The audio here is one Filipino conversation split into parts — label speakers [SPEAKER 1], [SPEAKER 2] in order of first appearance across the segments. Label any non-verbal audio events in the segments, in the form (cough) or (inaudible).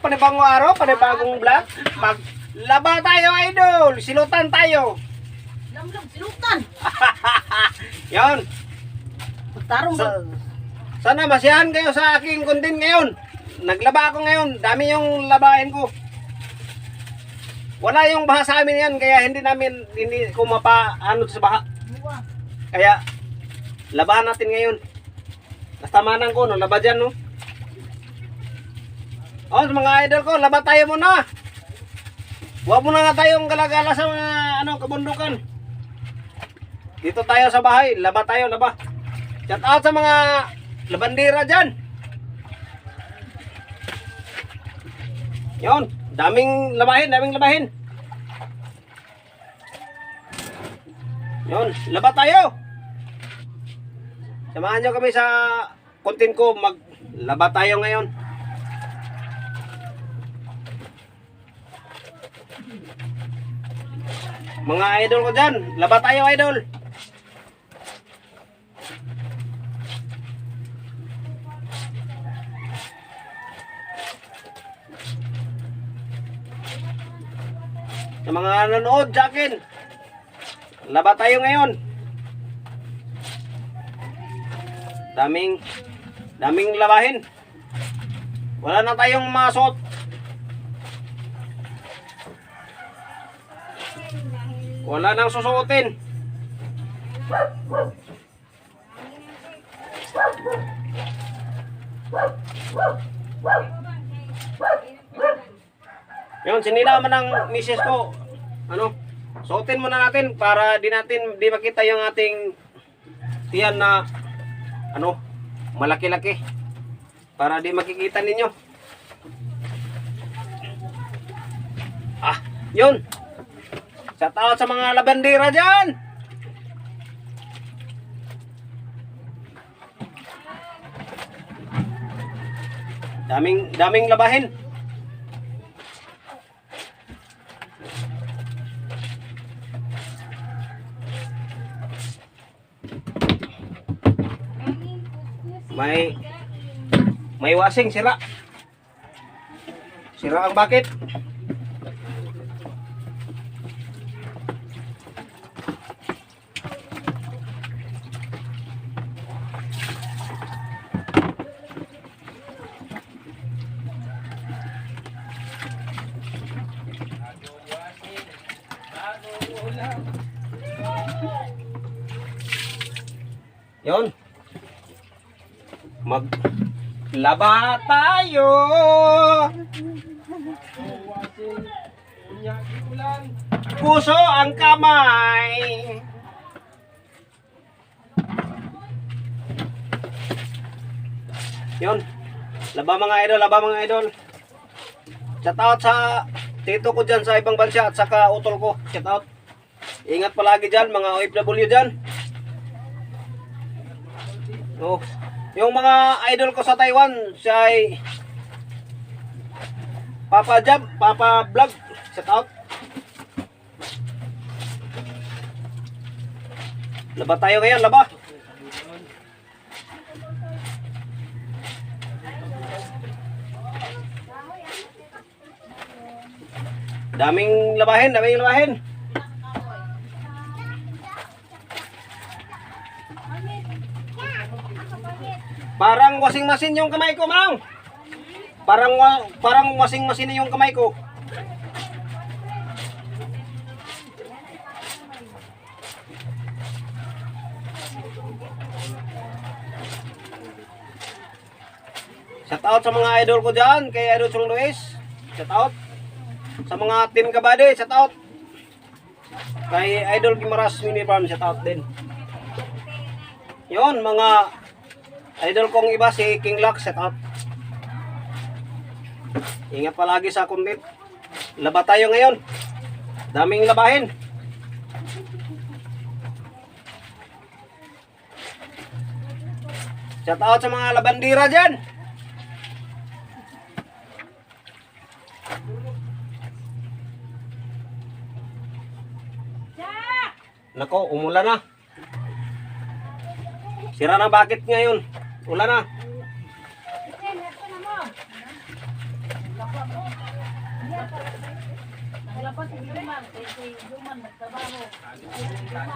[SPEAKER 1] panibagong araw, panibagong vlog. Maglaba tayo, idol. Silutan tayo.
[SPEAKER 2] Lamlam, sinutan. (laughs)
[SPEAKER 1] Yon.
[SPEAKER 2] Pagtarong ba?
[SPEAKER 1] Sa, sana masiyahan kayo sa aking content ngayon. Naglaba ako ngayon. Dami yung labahin ko. Wala yung baha sa amin yan. Kaya hindi namin, hindi ko mapa, ano sa baha. Kaya, labahan natin ngayon. Basta manang ko, no? Laba dyan, no? Oh, mga idol ko, laba tayo muna. Huwag muna nga tayong galagala sa mga, ano, kabundukan. Dito tayo sa bahay, laba tayo, laba. Shout out sa mga labandira dyan. Yon, daming labahin, daming labahin. Yon, laba tayo. Samahan nyo kami sa content ko, maglaba tayo ngayon. Mga idol ko dyan, laba tayo idol. Sa mga nanonood sa akin, laba tayo ngayon. Daming, daming labahin. Wala na tayong masot. Wala nang susuotin. Yun, sinila man ng misis ko. Ano? Suotin muna natin para di natin di makita yung ating tiyan na ano, malaki-laki. Para di makikita ninyo. Ah, yun. Shout out sa mga labandera dyan. Daming daming labahin. May may wasing sira. Sira ang bakit. Yon. Maglaba tayo. Puso ang kamay. Yon. Laba mga idol, laba mga idol. Shout out sa tito ko dyan sa ibang bansa at saka utol ko. Shout out. Ingat palagi dyan mga OFW dyan. Oh, yung mga idol ko sa Taiwan, siya ay Papa Jab, Papa Vlog, shout out. Laba tayo ngayon, laba. Daming labahin, daming labahin. Parang washing machine yung kamay ko, Mang. Parang parang washing machine yung kamay ko. Shout out sa mga idol ko dyan, kay Idol Chong Luis. Shout out. Sa mga team kabady, shout out. Kay Idol Gimaras Mini Farm, shout out din. Yon mga idol kong iba si King Lock, shout out. Ingat palagi sa content. Laba tayo ngayon. Daming labahin. Shout out sa mga labandira dyan. Nako, umulan na. Sira na bakit ngayon? Ulan na.
[SPEAKER 2] Ang lapat si Juman, kay si Juman nagtrabaho. Juman,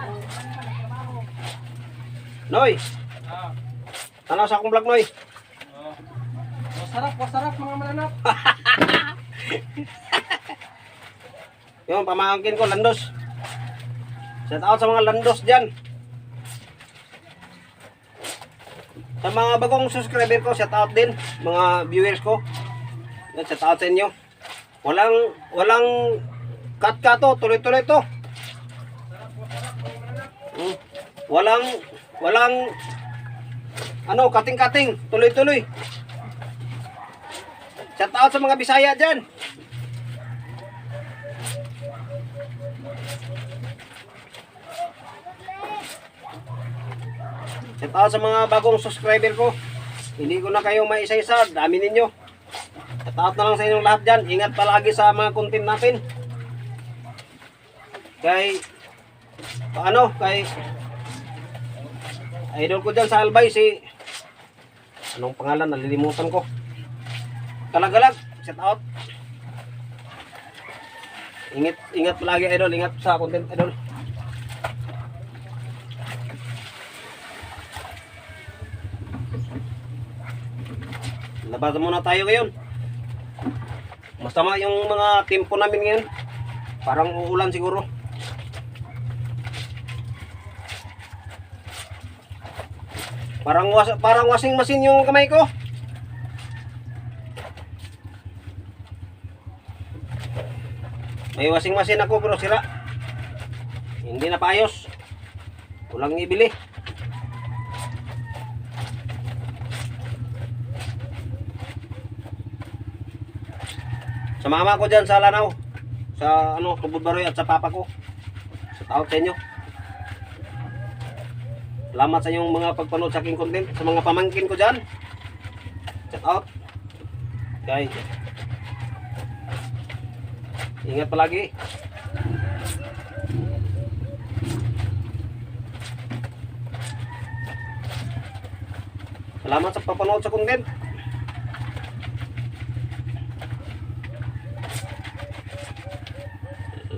[SPEAKER 2] nagtrabaho.
[SPEAKER 1] Noy! Ano sa akong vlog, Noy?
[SPEAKER 3] Masarap, masarap mga mananap. (laughs)
[SPEAKER 1] Yung pamangkin ko, Landos. Shout out sa mga Landos dyan. Sa mga bagong subscriber ko, shout out din. Mga viewers ko. Yan, Shout out sa inyo. Walang, walang cut to, tuloy-tuloy to. Hmm. Walang, walang, ano, kating-kating, tuloy-tuloy. Shout out sa mga Bisaya dyan. Shout out sa mga bagong subscriber ko. Hindi ko na kayo maisa-isa. Dami ninyo. Shout out na lang sa inyong lahat dyan. Ingat palagi sa mga content natin. Kay, ano, kay, idol ko dyan sa Albay, si, anong pangalan, nalilimutan ko. Talagalag, shout out. Ingat, ingat palagi idol, ingat sa content idol. Labas muna tayo ngayon. Masama yung mga tempo namin ngayon. Parang uulan siguro. Parang was parang washing machine yung kamay ko. May washing machine ako pero sira. Hindi na paayos. Kulang ibili. Sa mama ko dyan sa Lanao. Sa ano, Tubod Baroy at sa papa ko. Sa out sa inyo. Salamat sa inyong mga pagpanood sa aking content. Sa mga pamangkin ko dyan. Shout out. Guys. Ingat palagi. Salamat sa papanood sa content.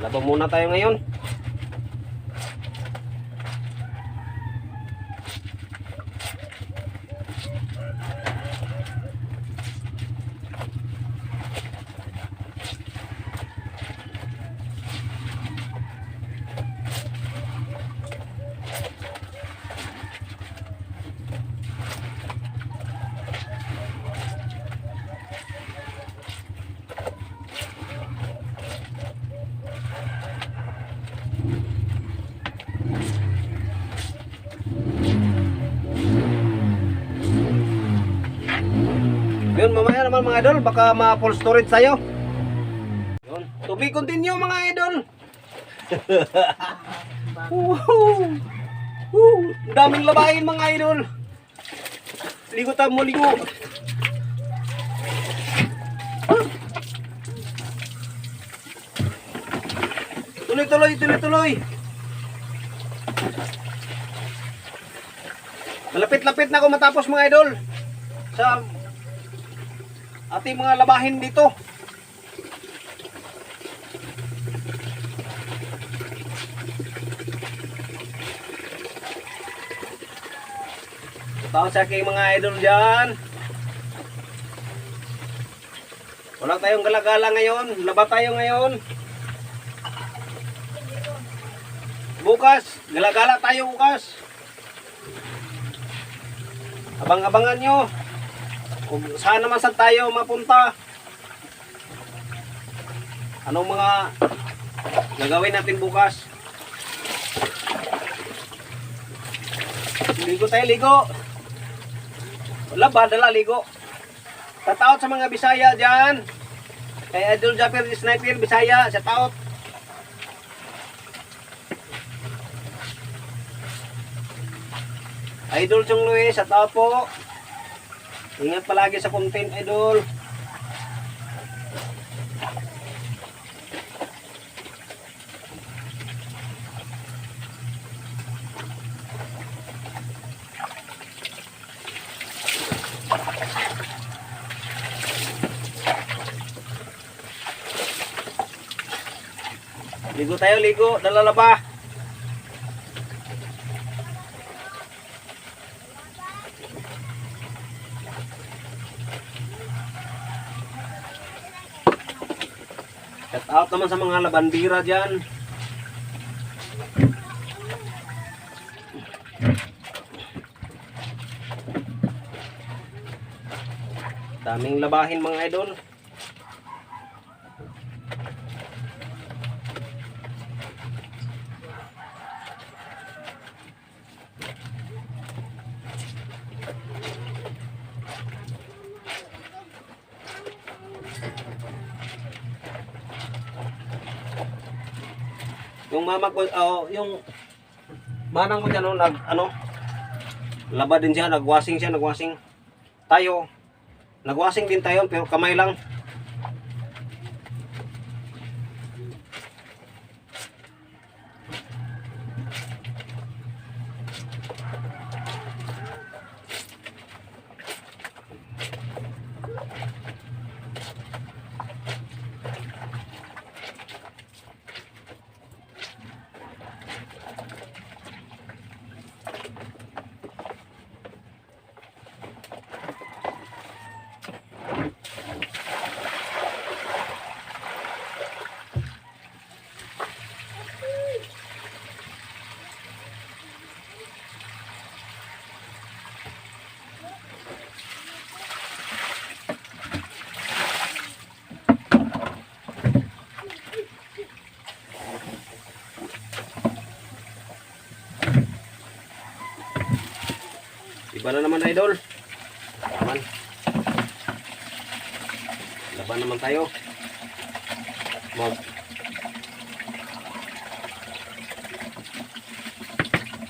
[SPEAKER 1] Laba muna tayo ngayon. Naman mga idol, baka ma-full storage tayo. Yun, to be continue mga idol. (laughs) Woo! Ang daming labahin mga idol. Ligo tayo mo, ligo. Tuloy, tuloy, tuloy, tuloy. Malapit-lapit na ako matapos mga idol. Sa ating mga labahin dito. Tao sa aking mga idol dyan. Wala tayong galagala ngayon. Laba tayo ngayon. Bukas, galagala tayo bukas. Abang-abangan nyo. Kung saan naman saan tayo mapunta. Anong mga gagawin natin bukas? Ligo tayo, ligo. Wala ba, dala, ligo. Tataot sa mga Bisaya dyan. Kay Idol Japper Sniper, Bisaya, sa taot. Idol Chong Luis, sa taot po. Ingat palagi sa content, idol. Ligo tayo, ligo. Dalalaba. Shout out naman sa mga labandira dyan. Daming labahin mga idol. Yung mama ko, oh, yung manang ko dyan, oh, nag, ano, laba din siya, nagwasing siya, nagwasing. Tayo, nagwasing din tayo, pero kamay lang. Iba na naman idol. Naman. Laban naman tayo. Mag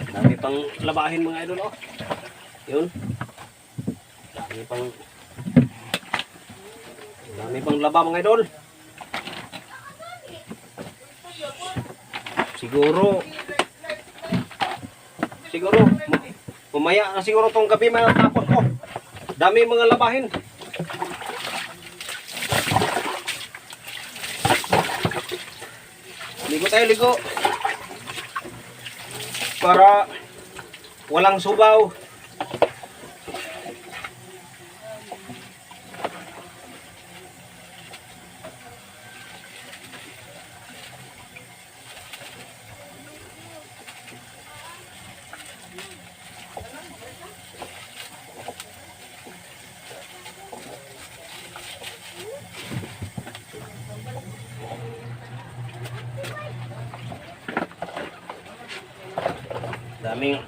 [SPEAKER 1] Dami pang labahin mga idol oh. Yun. Dami pang Dami pang laba mga idol. Siguro Siguro Mamaya na siguro tong gabi matatapos ko. Dami mga labahin. Ligo tayo, ligo. Para walang subaw. Daming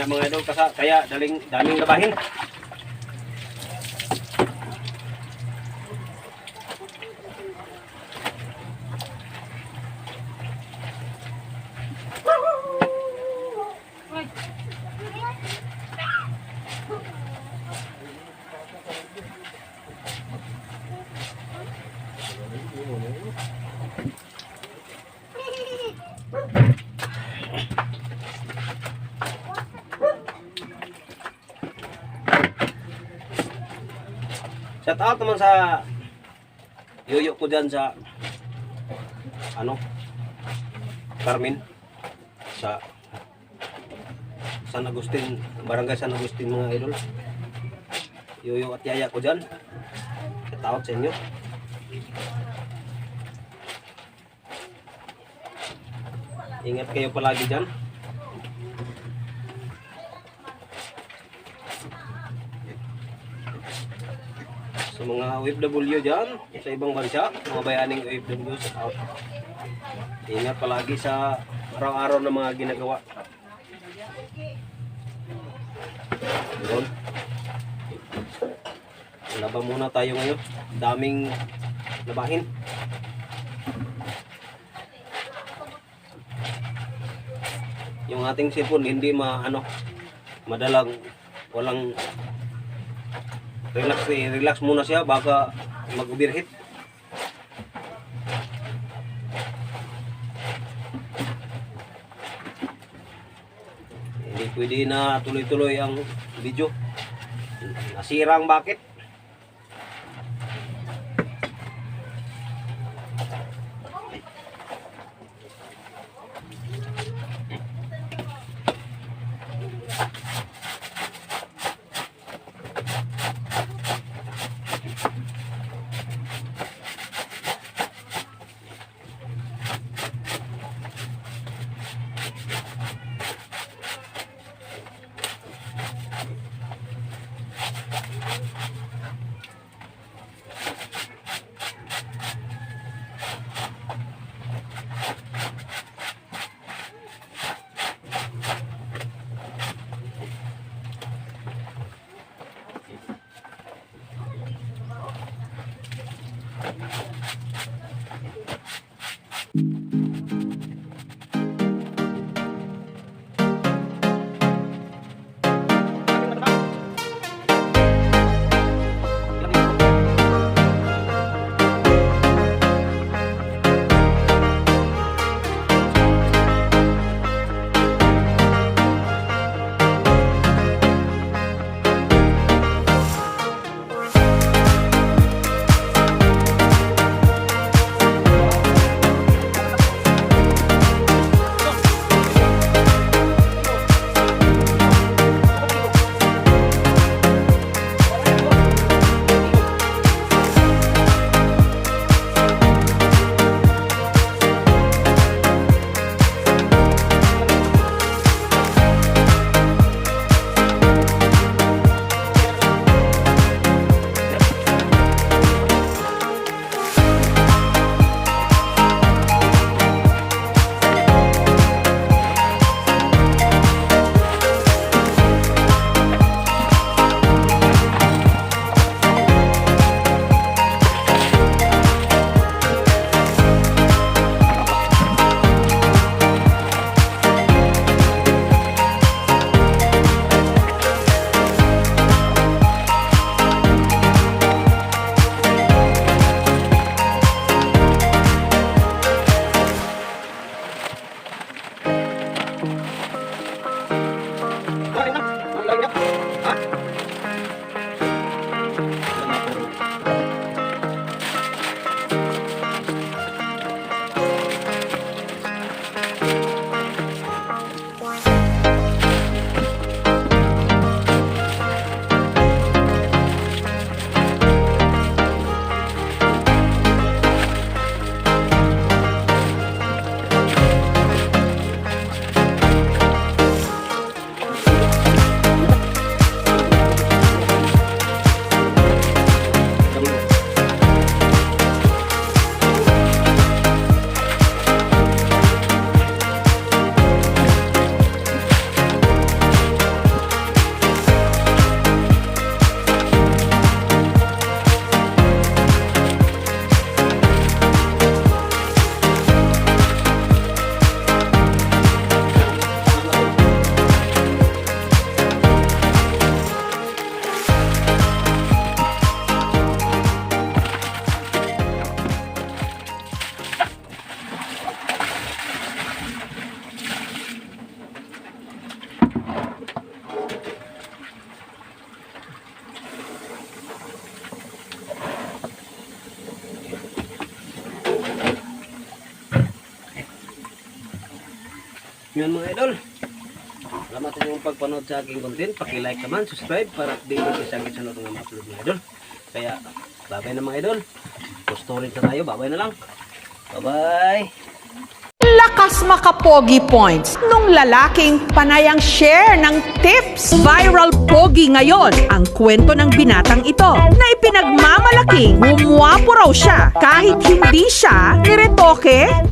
[SPEAKER 1] sinina mga idol kaya daling daming labahin. Shout out naman sa yuyo ko dyan sa ano Carmen sa San Agustin Barangay San Agustin mga idol. Yuyo at yaya ko dyan. Shout out sa inyo. Ingat kayo palagi dyan sa mga OFW dyan, sa ibang bansa, mga bayaning OFW, shout out. Ingat palagi sa araw-araw na mga ginagawa. Yun. Laban muna tayo ngayon. Daming labahin. Yung ating sipon hindi ma ano madalang walang relax relax muna siya baka mag-overheat. Hindi pwede na tuloy-tuloy ang video. Nasira ang bakit. Yun mga idol. Salamat sa inyong pagpanood sa aking content. Paki-like naman, subscribe para update sa aking sunod ng mga upload mga idol. Kaya, babay na mga idol. Gusto rin na tayo. Babay na lang. Bye-bye.
[SPEAKER 3] Lakas makapogi points nung lalaking panayang share ng tips. Viral pogi ngayon ang kwento ng binatang ito na ipinagmamalaking gumwapo raw siya kahit hindi siya niretoke